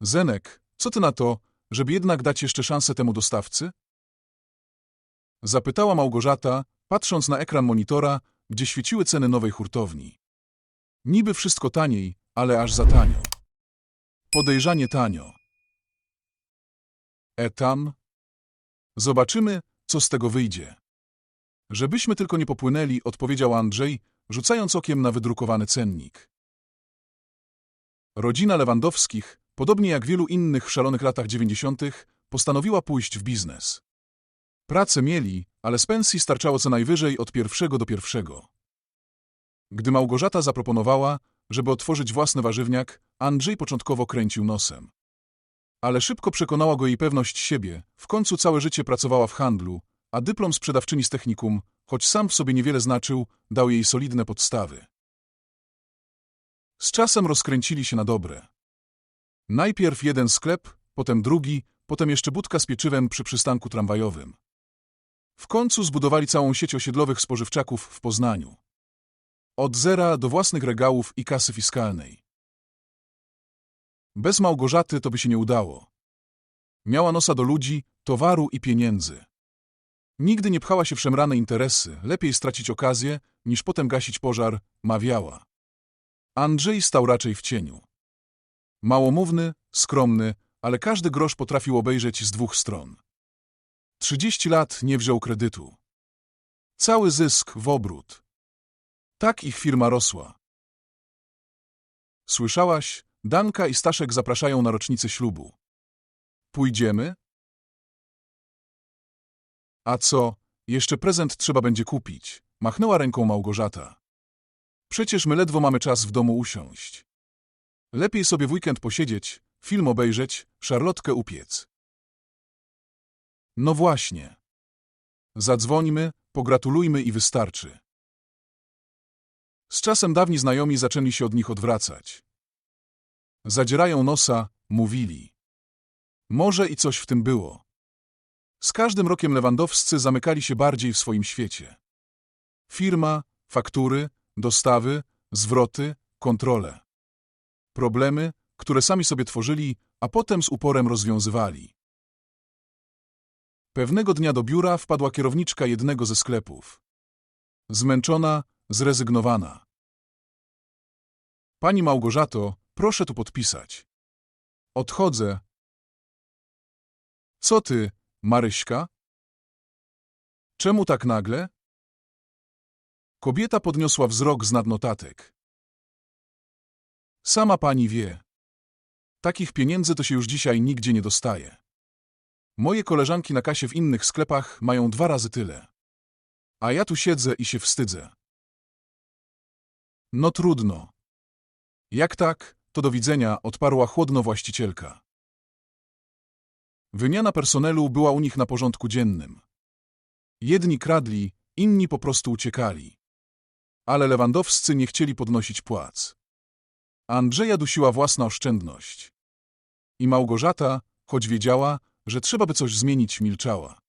Zenek, co ty na to, żeby jednak dać jeszcze szansę temu dostawcy? Zapytała Małgorzata, patrząc na ekran monitora, gdzie świeciły ceny nowej hurtowni. Niby wszystko taniej, ale aż za tanio. Podejrzanie tanio. E tam? Zobaczymy, co z tego wyjdzie. Żebyśmy tylko nie popłynęli, odpowiedział Andrzej, rzucając okiem na wydrukowany cennik. Rodzina Lewandowskich, podobnie jak wielu innych w szalonych latach dziewięćdziesiątych, postanowiła pójść w biznes. Pracę mieli, ale z pensji starczało co najwyżej od pierwszego do pierwszego. Gdy Małgorzata zaproponowała, żeby otworzyć własny warzywniak, Andrzej początkowo kręcił nosem. Ale szybko przekonała go jej pewność siebie, w końcu całe życie pracowała w handlu, a dyplom sprzedawczyni z technikum, choć sam w sobie niewiele znaczył, dał jej solidne podstawy. Z czasem rozkręcili się na dobre. Najpierw jeden sklep, potem drugi, potem jeszcze budka z pieczywem przy przystanku tramwajowym. W końcu zbudowali całą sieć osiedlowych spożywczaków w Poznaniu. Od zera do własnych regałów i kasy fiskalnej. Bez Małgorzaty to by się nie udało. Miała nosa do ludzi, towaru i pieniędzy. Nigdy nie pchała się w szemrane interesy, lepiej stracić okazję, niż potem gasić pożar, mawiała. Andrzej stał raczej w cieniu. Małomówny, skromny, ale każdy grosz potrafił obejrzeć z dwóch stron. Trzydzieści lat nie wziął kredytu. Cały zysk w obrót. Tak ich firma rosła. Słyszałaś? Danka i Staszek zapraszają na rocznicę ślubu. Pójdziemy? A co? Jeszcze prezent trzeba będzie kupić. Machnęła ręką Małgorzata. Przecież my ledwo mamy czas w domu usiąść. Lepiej sobie w weekend posiedzieć, film obejrzeć, szarlotkę upiec. No właśnie. Zadzwońmy, pogratulujmy i wystarczy. Z czasem dawni znajomi zaczęli się od nich odwracać. Zadzierają nosa, mówili. Może i coś w tym było. Z każdym rokiem Lewandowscy zamykali się bardziej w swoim świecie. Firma, faktury, dostawy, zwroty, kontrole. Problemy, które sami sobie tworzyli, a potem z uporem rozwiązywali. Pewnego dnia do biura wpadła kierowniczka jednego ze sklepów. Zmęczona, zrezygnowana. Pani Małgorzato, proszę tu podpisać. Odchodzę. Co ty, Maryśka? Czemu tak nagle? Kobieta podniosła wzrok z nad notatek. Sama pani wie. Takich pieniędzy to się już dzisiaj nigdzie nie dostaje. Moje koleżanki na kasie w innych sklepach mają dwa razy tyle. A ja tu siedzę i się wstydzę. No trudno. Jak tak, to do widzenia, odparła chłodno właścicielka. Wymiana personelu była u nich na porządku dziennym. Jedni kradli, inni po prostu uciekali. Ale Lewandowscy nie chcieli podnosić płac. Andrzeja dusiła własna oszczędność. I Małgorzata, choć wiedziała, że trzeba by coś zmienić, milczała.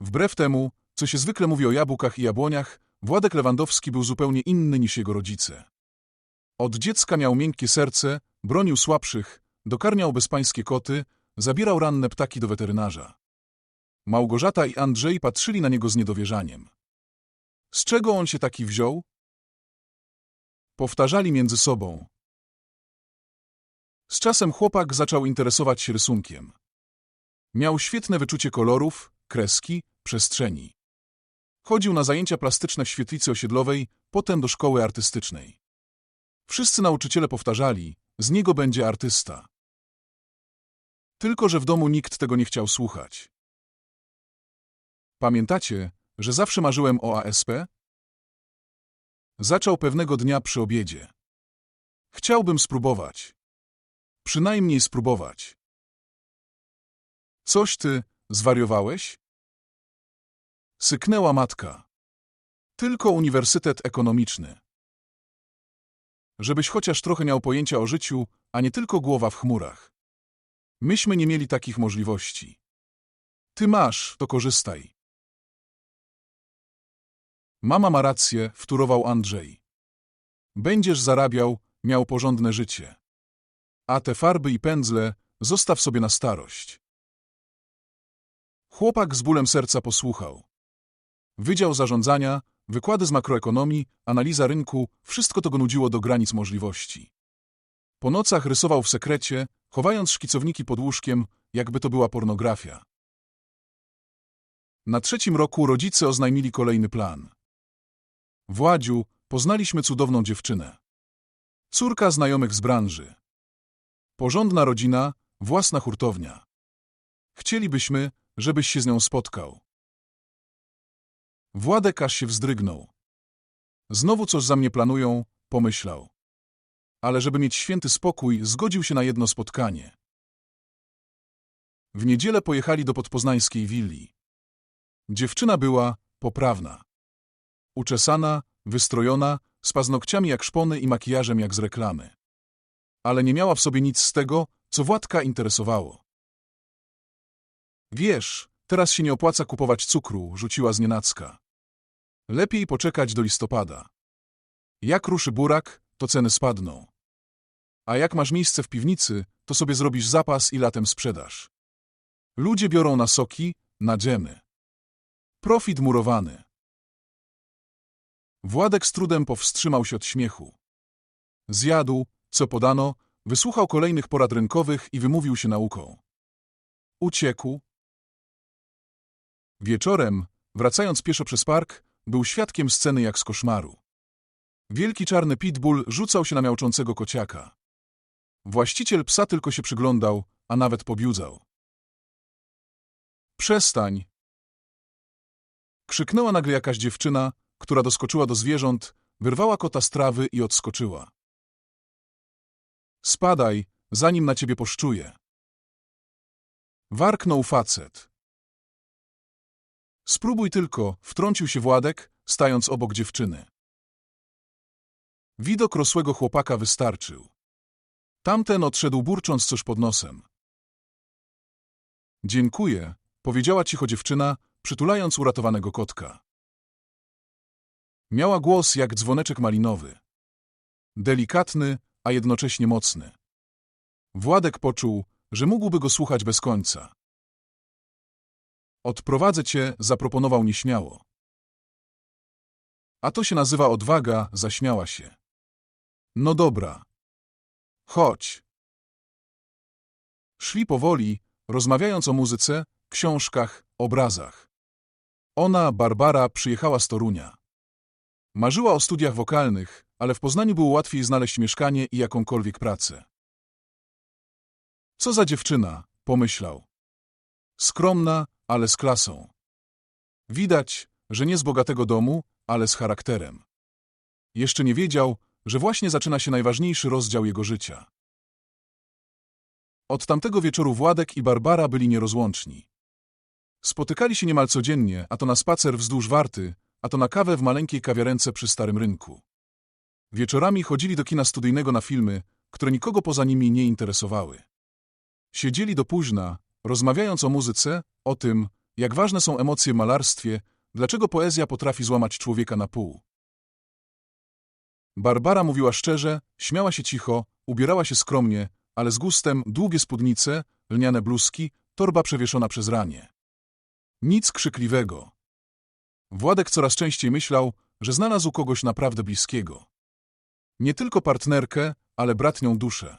Wbrew temu, co się zwykle mówi o jabłkach i jabłoniach, Władek Lewandowski był zupełnie inny niż jego rodzice. Od dziecka miał miękkie serce, bronił słabszych, dokarmiał bezpańskie koty, zabierał ranne ptaki do weterynarza. Małgorzata i Andrzej patrzyli na niego z niedowierzaniem. Z czego on się taki wziął? Powtarzali między sobą. Z czasem chłopak zaczął interesować się rysunkiem. Miał świetne wyczucie kolorów, kreski, przestrzeni. Chodził na zajęcia plastyczne w świetlicy osiedlowej, potem do szkoły artystycznej. Wszyscy nauczyciele powtarzali, z niego będzie artysta. Tylko, że w domu nikt tego nie chciał słuchać. Pamiętacie, że zawsze marzyłem o ASP? Zaczął pewnego dnia przy obiedzie. Chciałbym spróbować. Przynajmniej spróbować. Coś ty, zwariowałeś? Syknęła matka. Tylko uniwersytet ekonomiczny. Żebyś chociaż trochę miał pojęcia o życiu, a nie tylko głowa w chmurach. Myśmy nie mieli takich możliwości. Ty masz, to korzystaj. Mama ma rację, wtórował Andrzej. Będziesz zarabiał, miał porządne życie. A te farby i pędzle zostaw sobie na starość. Chłopak z bólem serca posłuchał. Wydział zarządzania, wykłady z makroekonomii, analiza rynku, wszystko to go nudziło do granic możliwości. Po nocach rysował w sekrecie, chowając szkicowniki pod łóżkiem, jakby to była pornografia. Na trzecim roku rodzice oznajmili kolejny plan. Władziu, poznaliśmy cudowną dziewczynę. Córka znajomych z branży. Porządna rodzina, własna hurtownia. Chcielibyśmy, żebyś się z nią spotkał. Władek aż się wzdrygnął. Znowu coś za mnie planują, pomyślał. Ale żeby mieć święty spokój, zgodził się na jedno spotkanie. W niedzielę pojechali do podpoznańskiej willi. Dziewczyna była poprawna. Uczesana, wystrojona, z paznokciami jak szpony i makijażem jak z reklamy. Ale nie miała w sobie nic z tego, co Władka interesowało. Wiesz, teraz się nie opłaca kupować cukru, rzuciła znienacka. Lepiej poczekać do listopada. Jak ruszy burak, to ceny spadną. A jak masz miejsce w piwnicy, to sobie zrobisz zapas i latem sprzedasz. Ludzie biorą na soki, na dżemy. Profit murowany. Władek z trudem powstrzymał się od śmiechu. Zjadł, co podano, wysłuchał kolejnych porad rynkowych i wymówił się nauką. Uciekł. Wieczorem, wracając pieszo przez park, był świadkiem sceny jak z koszmaru. Wielki czarny pitbull rzucał się na miałczącego kociaka. Właściciel psa tylko się przyglądał, a nawet pobiudzał. Przestań! Krzyknęła nagle jakaś dziewczyna, która doskoczyła do zwierząt, wyrwała kota z trawy i odskoczyła. Spadaj, zanim na ciebie poszczuję. Warknął facet. Spróbuj tylko, wtrącił się Władek, stając obok dziewczyny. Widok rosłego chłopaka wystarczył. Tamten odszedł burcząc coś pod nosem. Dziękuję, powiedziała cicho dziewczyna, przytulając uratowanego kotka. Miała głos jak dzwoneczek malinowy. Delikatny, a jednocześnie mocny. Władek poczuł, że mógłby go słuchać bez końca. Odprowadzę cię, zaproponował nieśmiało. A to się nazywa odwaga, zaśmiała się. No dobra. Chodź. Szli powoli, rozmawiając o muzyce, książkach, obrazach. Ona, Barbara, przyjechała z Torunia. Marzyła o studiach wokalnych, ale w Poznaniu było łatwiej znaleźć mieszkanie i jakąkolwiek pracę. Co za dziewczyna, pomyślał. Skromna, ale z klasą. Widać, że nie z bogatego domu, ale z charakterem. Jeszcze nie wiedział, że właśnie zaczyna się najważniejszy rozdział jego życia. Od tamtego wieczoru Władek i Barbara byli nierozłączni. Spotykali się niemal codziennie, a to na spacer wzdłuż Warty, a to na kawę w maleńkiej kawiarence przy Starym Rynku. Wieczorami chodzili do kina studyjnego na filmy, które nikogo poza nimi nie interesowały. Siedzieli do późna, rozmawiając o muzyce, o tym, jak ważne są emocje w malarstwie, dlaczego poezja potrafi złamać człowieka na pół. Barbara mówiła szczerze, śmiała się cicho, ubierała się skromnie, ale z gustem, długie spódnice, lniane bluzki, torba przewieszona przez ranie. Nic krzykliwego. Władek coraz częściej myślał, że znalazł kogoś naprawdę bliskiego. Nie tylko partnerkę, ale bratnią duszę.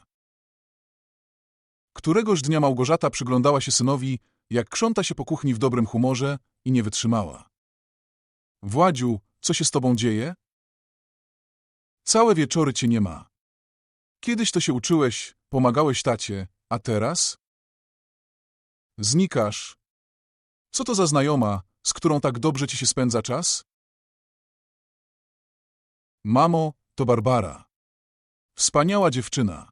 Któregoś dnia Małgorzata przyglądała się synowi, jak krząta się po kuchni w dobrym humorze i nie wytrzymała. Władziu, co się z tobą dzieje? Całe wieczory cię nie ma. Kiedyś to się uczyłeś, pomagałeś tacie, a teraz? Znikasz. Co to za znajoma, z którą tak dobrze ci się spędza czas? Mamo, to Barbara. Wspaniała dziewczyna.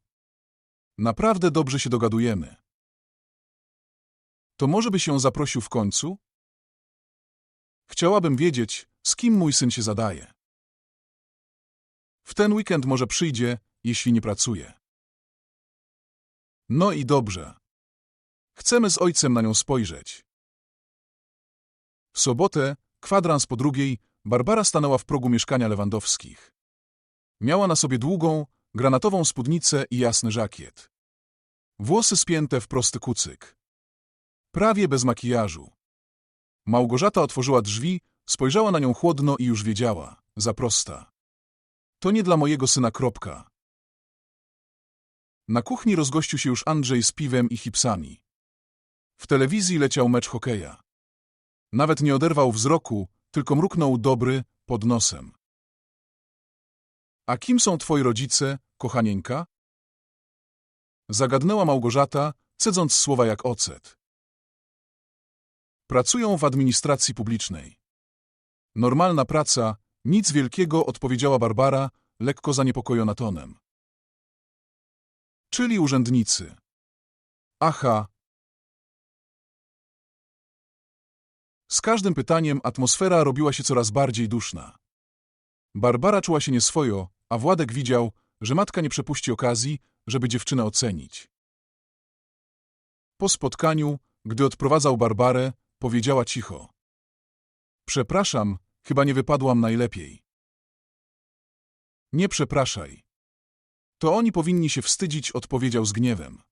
Naprawdę dobrze się dogadujemy. To może byś ją zaprosił w końcu? Chciałabym wiedzieć, z kim mój syn się zadaje. W ten weekend może przyjdzie, jeśli nie pracuje. No i dobrze. Chcemy z ojcem na nią spojrzeć. Sobotę, kwadrans po drugiej, Barbara stanęła w progu mieszkania Lewandowskich. Miała na sobie długą, granatową spódnicę i jasny żakiet. Włosy spięte w prosty kucyk. Prawie bez makijażu. Małgorzata otworzyła drzwi, spojrzała na nią chłodno i już wiedziała. Za prosta. To nie dla mojego syna kropka. Na kuchni rozgościł się już Andrzej z piwem i chipsami. W telewizji leciał mecz hokeja. Nawet nie oderwał wzroku, tylko mruknął dobry pod nosem. A kim są twoi rodzice, kochanieńka? Zagadnęła Małgorzata, cedząc słowa jak ocet. Pracują w administracji publicznej. Normalna praca, nic wielkiego, odpowiedziała Barbara, lekko zaniepokojona tonem. Czyli urzędnicy. Aha. Z każdym pytaniem atmosfera robiła się coraz bardziej duszna. Barbara czuła się nieswojo, a Władek widział, że matka nie przepuści okazji, żeby dziewczynę ocenić. Po spotkaniu, gdy odprowadzał Barbarę, powiedziała cicho. Przepraszam, chyba nie wypadłam najlepiej. Nie przepraszaj. To oni powinni się wstydzić, odpowiedział z gniewem.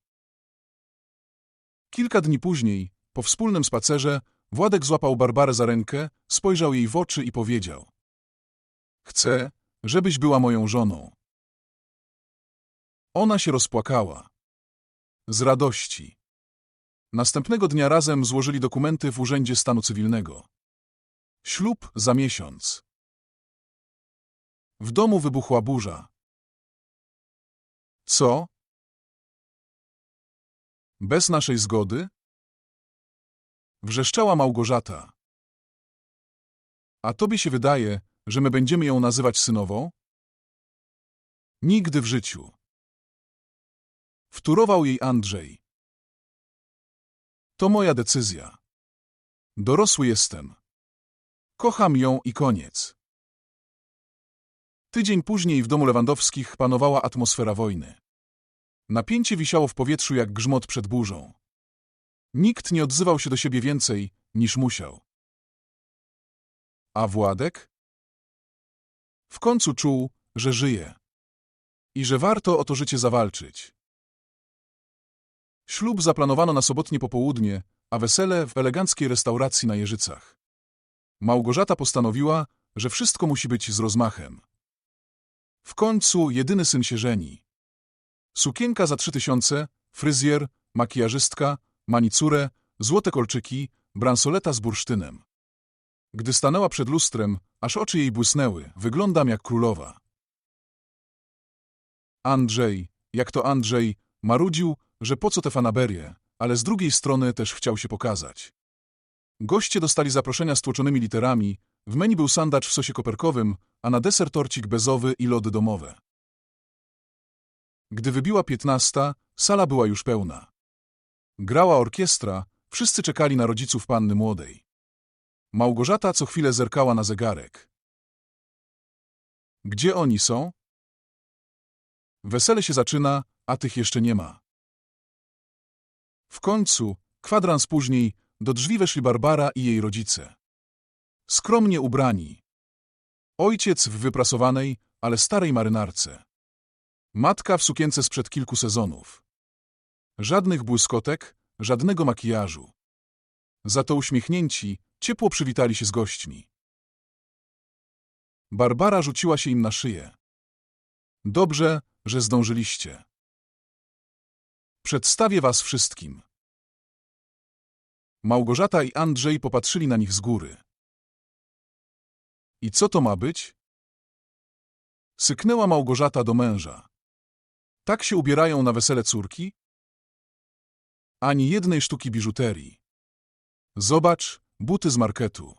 Kilka dni później, po wspólnym spacerze, Władek złapał Barbarę za rękę, spojrzał jej w oczy i powiedział. Chcę, żebyś była moją żoną. Ona się rozpłakała. Z radości. Następnego dnia razem złożyli dokumenty w Urzędzie Stanu Cywilnego. Ślub za miesiąc. W domu wybuchła burza. Co? Bez naszej zgody? Wrzeszczała Małgorzata. A tobie się wydaje, że my będziemy ją nazywać synową? Nigdy w życiu. Wturował jej Andrzej. To moja decyzja. Dorosły jestem. Kocham ją i koniec. Tydzień później w domu Lewandowskich panowała atmosfera wojny. Napięcie wisiało w powietrzu jak grzmot przed burzą. Nikt nie odzywał się do siebie więcej, niż musiał. A Władek? W końcu czuł, że żyje. I że warto o to życie zawalczyć. Ślub zaplanowano na sobotnie popołudnie, a wesele w eleganckiej restauracji na Jeżycach. Małgorzata postanowiła, że wszystko musi być z rozmachem. W końcu jedyny syn się żeni. Sukienka za trzy tysiące, fryzjer, makijażystka, manicurę, złote kolczyki, bransoleta z bursztynem. Gdy stanęła przed lustrem, aż oczy jej błysnęły, wyglądam jak królowa. Andrzej, jak to Andrzej, marudził, że po co te fanaberie, ale z drugiej strony też chciał się pokazać. Goście dostali zaproszenia z tłoczonymi literami, w menu był sandacz w sosie koperkowym, a na deser torcik bezowy i lody domowe. Gdy wybiła piętnasta, sala była już pełna. Grała orkiestra, wszyscy czekali na rodziców panny młodej. Małgorzata co chwilę zerkała na zegarek. Gdzie oni są? Wesele się zaczyna, a tych jeszcze nie ma. W końcu, kwadrans później, do drzwi weszli Barbara i jej rodzice. Skromnie ubrani. Ojciec w wyprasowanej, ale starej marynarce. Matka w sukience sprzed kilku sezonów. Żadnych błyskotek, żadnego makijażu. Za to uśmiechnięci, ciepło przywitali się z gośćmi. Barbara rzuciła się im na szyję. Dobrze, że zdążyliście. Przedstawię was wszystkim. Małgorzata i Andrzej popatrzyli na nich z góry. I co to ma być? Syknęła Małgorzata do męża. Tak się ubierają na wesele córki? Ani jednej sztuki biżuterii. Zobacz, buty z marketu.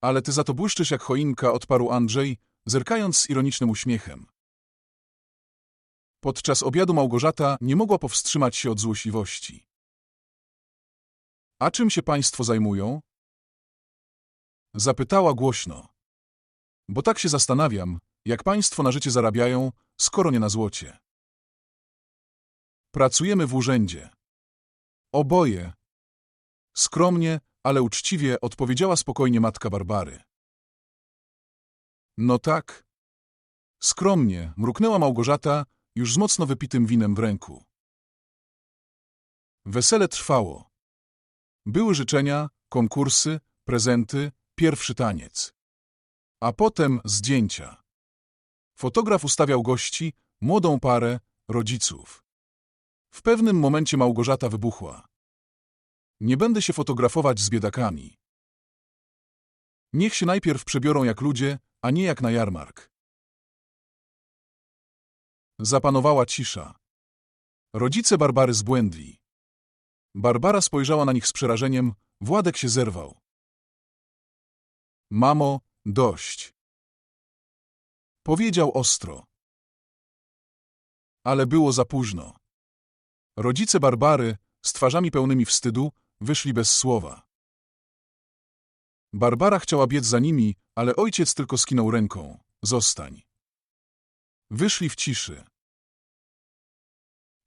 Ale ty za to błyszczysz jak choinka, odparł Andrzej, zerkając z ironicznym uśmiechem. Podczas obiadu Małgorzata nie mogła powstrzymać się od złośliwości. A czym się państwo zajmują? Zapytała głośno. Bo tak się zastanawiam, jak państwo na życie zarabiają, skoro nie na złocie. Pracujemy w urzędzie. Oboje. Skromnie, ale uczciwie odpowiedziała spokojnie matka Barbary. No tak. Skromnie, mruknęła Małgorzata, już z mocno wypitym winem w ręku. Wesele trwało. Były życzenia, konkursy, prezenty, pierwszy taniec. A potem zdjęcia. Fotograf ustawiał gości, młodą parę, rodziców. W pewnym momencie Małgorzata wybuchła. Nie będę się fotografować z biedakami. Niech się najpierw przebiorą jak ludzie, a nie jak na jarmark. Zapanowała cisza. Rodzice Barbary zbłędli. Barbara spojrzała na nich z przerażeniem, Władek się zerwał. Mamo, dość. Powiedział ostro. Ale było za późno. Rodzice Barbary, z twarzami pełnymi wstydu, wyszli bez słowa. Barbara chciała biec za nimi, ale ojciec tylko skinął ręką. Zostań. Wyszli w ciszy.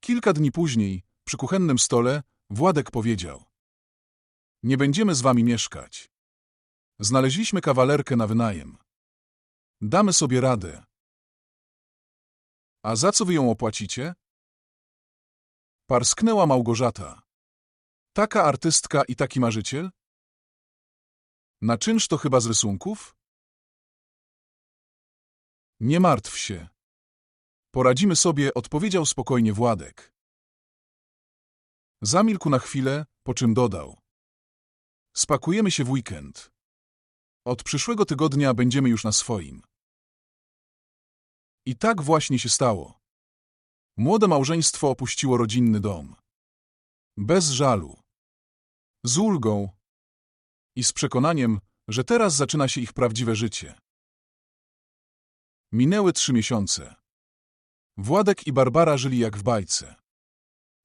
Kilka dni później, przy kuchennym stole, Władek powiedział. Nie będziemy z wami mieszkać. Znaleźliśmy kawalerkę na wynajem. Damy sobie radę. A za co wy ją opłacicie? Parsknęła Małgorzata. Taka artystka i taki marzyciel? Na czynsz to chyba z rysunków? Nie martw się. Poradzimy sobie, odpowiedział spokojnie Władek. Zamilkł na chwilę, po czym dodał. Spakujemy się w weekend. Od przyszłego tygodnia będziemy już na swoim. I tak właśnie się stało. Młode małżeństwo opuściło rodzinny dom. Bez żalu. Z ulgą i z przekonaniem, że teraz zaczyna się ich prawdziwe życie. Minęły trzy miesiące. Władek i Barbara żyli jak w bajce.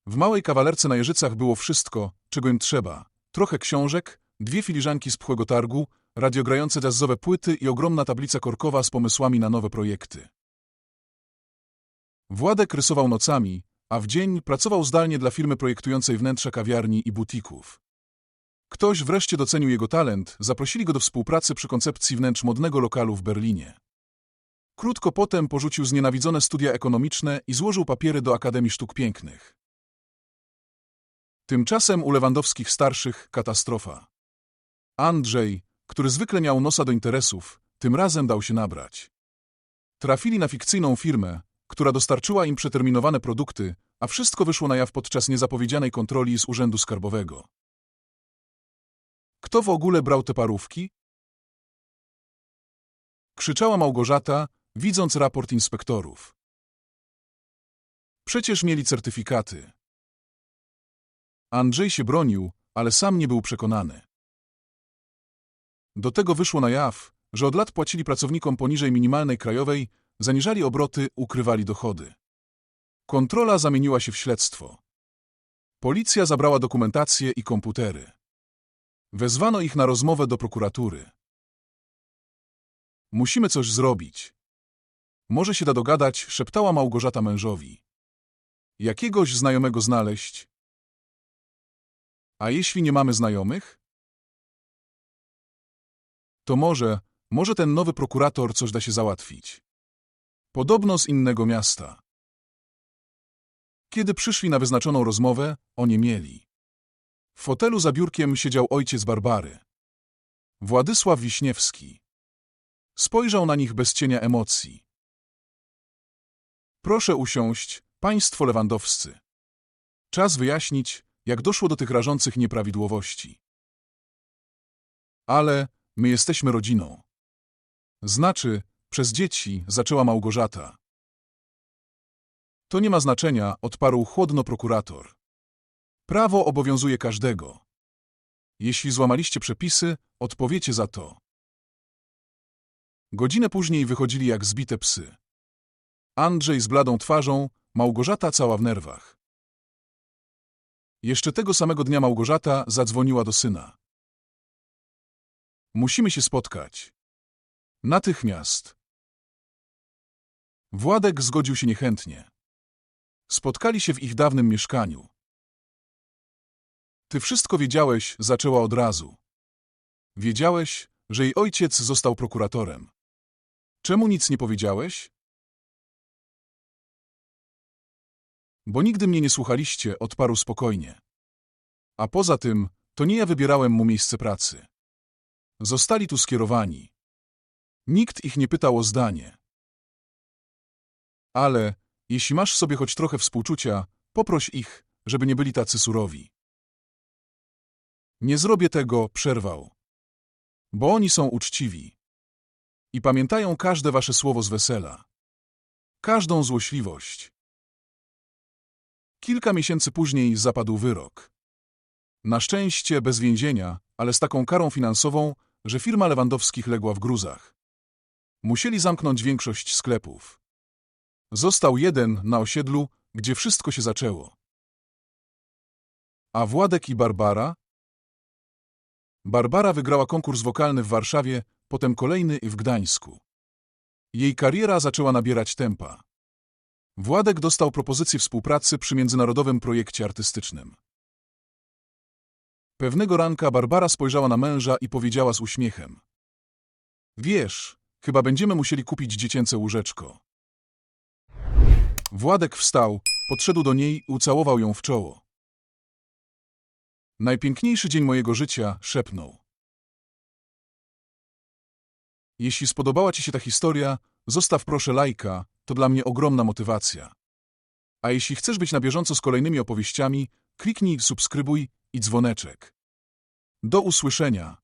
W małej kawalerce na Jeżycach było wszystko, czego im trzeba. Trochę książek, dwie filiżanki z pchłego targu, radiogrające jazzowe płyty i ogromna tablica korkowa z pomysłami na nowe projekty. Władek rysował nocami, a w dzień pracował zdalnie dla firmy projektującej wnętrza kawiarni i butików. Ktoś wreszcie docenił jego talent, zaprosili go do współpracy przy koncepcji wnętrz modnego lokalu w Berlinie. Krótko potem porzucił znienawidzone studia ekonomiczne i złożył papiery do Akademii Sztuk Pięknych. Tymczasem u Lewandowskich starszych katastrofa. Andrzej, który zwykle miał nosa do interesów, tym razem dał się nabrać. Trafili na fikcyjną firmę, która dostarczyła im przeterminowane produkty, a wszystko wyszło na jaw podczas niezapowiedzianej kontroli z Urzędu Skarbowego. Kto w ogóle brał te parówki? Krzyczała Małgorzata, widząc raport inspektorów. Przecież mieli certyfikaty. Andrzej się bronił, ale sam nie był przekonany. Do tego wyszło na jaw, że od lat płacili pracownikom poniżej minimalnej krajowej, zaniżali obroty, ukrywali dochody. Kontrola zamieniła się w śledztwo. Policja zabrała dokumentację i komputery. Wezwano ich na rozmowę do prokuratury. Musimy coś zrobić. Może się da dogadać, szeptała Małgorzata mężowi. Jakiegoś znajomego znaleźć? A jeśli nie mamy znajomych? To może, może ten nowy prokurator coś da się załatwić. Podobno z innego miasta. Kiedy przyszli na wyznaczoną rozmowę, oni mieli. W fotelu za biurkiem siedział ojciec Barbary. Władysław Wiśniewski. Spojrzał na nich bez cienia emocji. Proszę usiąść, państwo lewandowscy. Czas wyjaśnić, jak doszło do tych rażących nieprawidłowości. Ale my jesteśmy rodziną. Znaczy, przez dzieci zaczęła Małgorzata. To nie ma znaczenia, odparł chłodno prokurator. Prawo obowiązuje każdego. Jeśli złamaliście przepisy, odpowiecie za to. Godzinę później wychodzili jak zbite psy. Andrzej z bladą twarzą, Małgorzata cała w nerwach. Jeszcze tego samego dnia Małgorzata zadzwoniła do syna. Musimy się spotkać. Natychmiast. Władek zgodził się niechętnie. Spotkali się w ich dawnym mieszkaniu. Ty wszystko wiedziałeś, zaczęła od razu. Wiedziałeś, że jej ojciec został prokuratorem. Czemu nic nie powiedziałeś? Bo nigdy mnie nie słuchaliście, odparł spokojnie. A poza tym, to nie ja wybierałem mu miejsce pracy. Zostali tu skierowani. Nikt ich nie pytał o zdanie. Ale, jeśli masz sobie choć trochę współczucia, poproś ich, żeby nie byli tacy surowi. Nie zrobię tego, przerwał. Bo oni są uczciwi. I pamiętają każde wasze słowo z wesela. Każdą złośliwość. Kilka miesięcy później zapadł wyrok. Na szczęście bez więzienia, ale z taką karą finansową, że firma Lewandowskich legła w gruzach. Musieli zamknąć większość sklepów. Został jeden na osiedlu, gdzie wszystko się zaczęło. A Władek i Barbara? Barbara wygrała konkurs wokalny w Warszawie, potem kolejny w Gdańsku. Jej kariera zaczęła nabierać tempa. Władek dostał propozycję współpracy przy międzynarodowym projekcie artystycznym. Pewnego ranka Barbara spojrzała na męża i powiedziała z uśmiechem. Wiesz, chyba będziemy musieli kupić dziecięce łóżeczko. Władek wstał, podszedł do niej i ucałował ją w czoło. Najpiękniejszy dzień mojego życia, szepnął. Jeśli spodobała Ci się ta historia, zostaw proszę lajka, to dla mnie ogromna motywacja. A jeśli chcesz być na bieżąco z kolejnymi opowieściami, kliknij subskrybuj i dzwoneczek. Do usłyszenia.